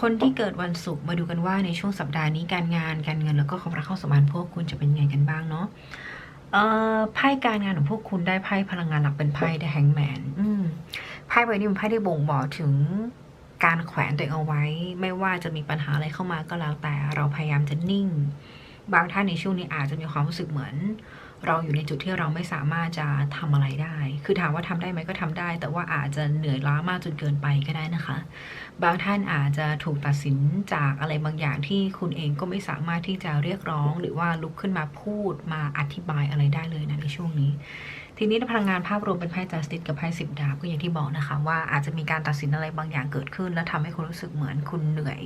คนที่เกิดวันศุกร์มาดูกันว่าในช่วงสัปดาห์นี้การงานการเงินแล้วก็ความรักความสัมพันธ์พวกคุณจะเป็นยังไงกันบ้างเนาะเอ่อไพ่การงานของพวกคุณได้ไพ่พลังงานหลักเป็นไพ่ได้แฮงแมนอืมไพ่ใบนี้เป็นไพ่ที่บ่งบอกถึงการแขวนตัวเองเอาไว้ ไม่ว่าจะมีปัญหาอะไรเข้ามาก็แล้วแต่เราพยายามจะนิ่ง บางท่านในช่วงนี้อาจจะมีความรู้สึกเหมือน เราอยู่ในจุดที่เราไม่สามารถจะทำอะไรได้ คือถามว่าทำได้ไหมก็ทำได้ แต่ว่าอาจจะเหนื่อยล้ามากจนเกินไปก็ได้นะคะ บางท่านอาจจะถูกตัดสินจากอะไรบางอย่างที่คุณเองก็ไม่สามารถที่จะเรียกร้อง หรือว่าลุกขึ้นมาพูดมาอธิบายอะไรได้เลยนะในช่วงนี้ ทีนี้พลังงานภาพรวมเป็นไพ่จัสติสกับไพ่สิบดาบก็อย่างที่บอกนะคะ ว่าอาจจะมีการตัดสินอะไรบางอย่างเกิดขึ้น และทำให้คุณรู้สึกเหมือนคุณเหนื่อย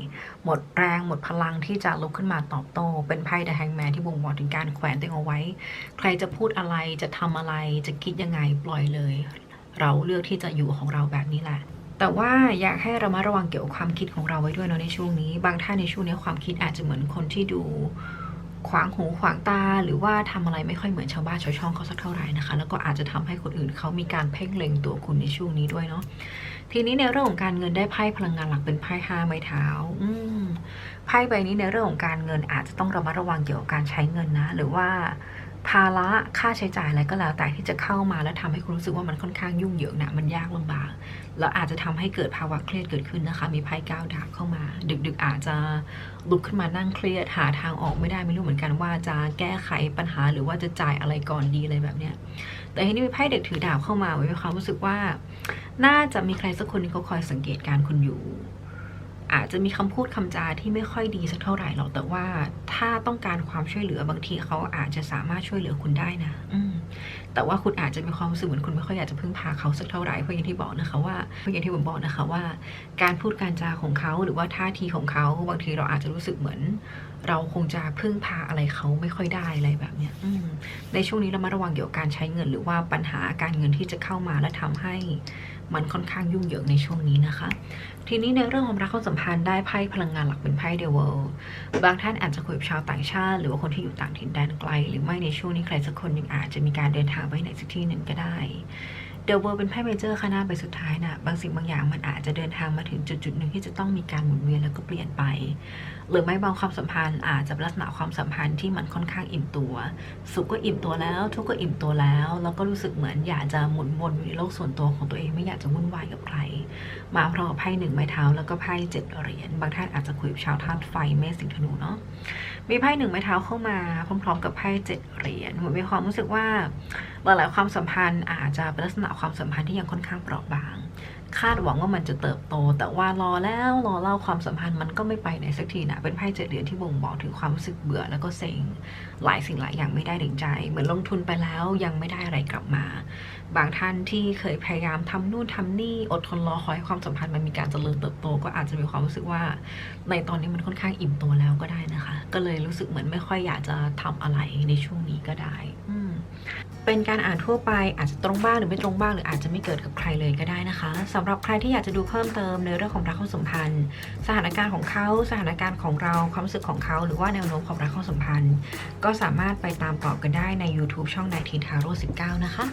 หมดแรงหมดพลังที่จะลุกขึ้นมาตอบโต้ เป็นไพ่ The Hangman ที่บ่งบอกถึงการแขวนตัวเองเอาไว้ ใครจะพูดอะไรจะทำอะไรจะคิดยังไงปล่อยเลย เราเลือกที่จะอยู่ของเราแบบนี้แหละแต่ว่าอยากให้เรามาระวังเกี่ยวกับความคิดของเราไว้ด้วยเนาะในช่วงนี้ บางท่านในช่วงนี้ความคิดอาจจะเหมือนคนที่ดู ขวางหูขวางตา หรือว่าทำอะไรไม่ค่อยเหมือนชาวบ้านชาวช่องเขาสักเท่าไหร่นะคะ แล้วก็อาจจะทำให้คนอื่นเขามีการเพ่งเล็งตัวคุณในช่วงนี้ด้วยเนาะทีนี้ในเรื่องของการเงินได้ไพ่พลังงานหลักเป็นไพ่ห้าไม้เท้า อืมไพ่ใบนี้ในเรื่องของการเงินอาจจะต้องระมัดระวังเกี่ยวกับการใช้เงินนะ หรือว่า ภาระค่าใช้จ่ายอะไรก็แล้วแต่ที่จะเข้ามาแล้วทำให้คุณรู้สึกว่ามันค่อนข้างยุ่งเหยิงนะมันยากลำบากแล้วอาจจะทำให้เกิดภาวะเครียดเกิดขึ้นนะคะ มีไพ่ก้าวดาบเข้ามา ดึกๆอาจจะลุกขึ้นมานั่งเครียดหาทางออกไม่ได้ไม่รู้เหมือนกันว่าจะแก้ไขปัญหาหรือว่าจะจ่ายอะไรก่อนดีอะไรแบบเนี้ยแต่ทีนี้มีไพ่เด็กถือดาบเข้ามาไว้ความรู้สึกว่า น่าจะมีใครสักคนที่เขาคอยสังเกตการณ์คุณอยู่ อาจจะมีคำพูดคำจาที่ไม่ค่อยดีสักเท่าไหร่หรอกแต่ว่าถ้าต้องการความช่วยเหลือบางทีเขาอาจจะสามารถช่วยเหลือคุณได้นะ อืม แต่ว่าคุณอาจจะมีความรู้สึกเหมือนคุณไม่ค่อยอยากจะพึ่งพาเขาสักเท่าไหร่เพราะอย่างที่บอกนะคะว่าเพราะอย่างที่ผมบอกนะคะว่า การพูดการจาของเขาหรือว่าท่าทีของเขาบางทีเราอาจจะรู้สึกเหมือน เราคงจะพึ่งพาอะไรเขาไม่ค่อยได้อะไรแบบเนี้ยในช่วงนี้เรามาระวังเกี่ยวกับการใช้เงิน หรือว่าปัญหาการเงินที่จะเข้ามาและทำให้มันค่อนข้างยุ่งเหยิงในช่วงนี้นะคะ ทีนี้ในเรื่องของรักความสัมพันธ์ได้ไพ่พลังงานหลักเป็นไพ่เดวลบางท่านอาจจะคุยกับชาวต่างชาติ หรือว่าคนที่อยู่ต่างถิ่นแดนไกล หรือไม่ในช่วงนี้ใครสักคนหนึ่งอาจจะมีการเดินทางไปไหนสักที่หนึ่งก็ได้ เดอะเวิร์เป็นไพ่เมเจอร์ข้านาไปสุดท้ายนะ่ะบางสิ่งบางอย่างมันอาจจะเดินทางมาถึงจุดจุดหนึ่งที่จะต้องมีการหมุนเวียนแล้วก็เปลี่ยนไป หรือไม่บางความสัมพันธ์อาจจะลักษณะความสัมพันธ์ที่มันค่อนข้างอิ่มตัว สุขก็อิ่มตัวแล้ว ทุกข์ก็อิ่มตัวแล้ว แล้วก็รู้สึกเหมือนอยากจะหมุนวนอยู่ในโลกส่วนตัวของตัวเองไม่อยากจะวุ่นวายกับใคร มาพร้อมกับไพ่หนึ่งไม้เท้าแล้วก็ไพ่เจ็ดเหรียญบางท่านอาจจะคุยกับชาวธาตุไฟเมษสิงห์ธนูเนาะมีไพ่หนึ่งไม้เท้าเข้ามา พร้อม ๆ กับไพ่เจ็ดเหรียญหมือนมีความรู้สึกว่า หลายๆความสัมพันธ์อาจจะเป็นลักษณะความสัมพันธ์ที่ยังค่อนข้างเปราะบาง คาดหวังว่ามันจะเติบโต แต่ว่ารอแล้วรอเล่าความสัมพันธ์มันก็ไม่ไปไหนสักทีนะเป็นไพ่เจ็ดเหรียญที่บ่งบอกถึงความรู้สึกเบื่อแล้วก็เซ็งหลายสิ่งหลายอย่างไม่ได้ดังใจ เหมือนลงทุนไปแล้วยังไม่ได้อะไรกลับมา บางท่านที่เคยพยายามทำนู่นทำนี่อดทนรอคอยความสัมพันธ์มันมีการเจริญเติบโต ก็อาจจะมีความรู้สึกว่า ในตอนนี้มันค่อนข้างอิ่มตัวแล้วก็ได้นะคะ ก็เลยรู้สึกเหมือนไม่ค่อยอยากจะทำอะไรในช่วงนี้ก็ได้อื เป็นการอ่านทั่วไปอาจจะตรงบ้างหรือไม่ตรงบ้างหรืออาจจะไม่เกิดกับใครเลยก็ได้นะคะสำหรับใครที่อยากจะดูเพิ่มเติมในเรื่องของรักความสัมพันธ์ สถานการณ์ของเขาสถานการณ์ของเราความรู้สึกของเขาหรือว่าแนวโน้มของรักความสัมพันธ์ ก็สามารถไปตามตอบกันได้ใน YouTube ช่องนายทีนทาโร่19 นะคะ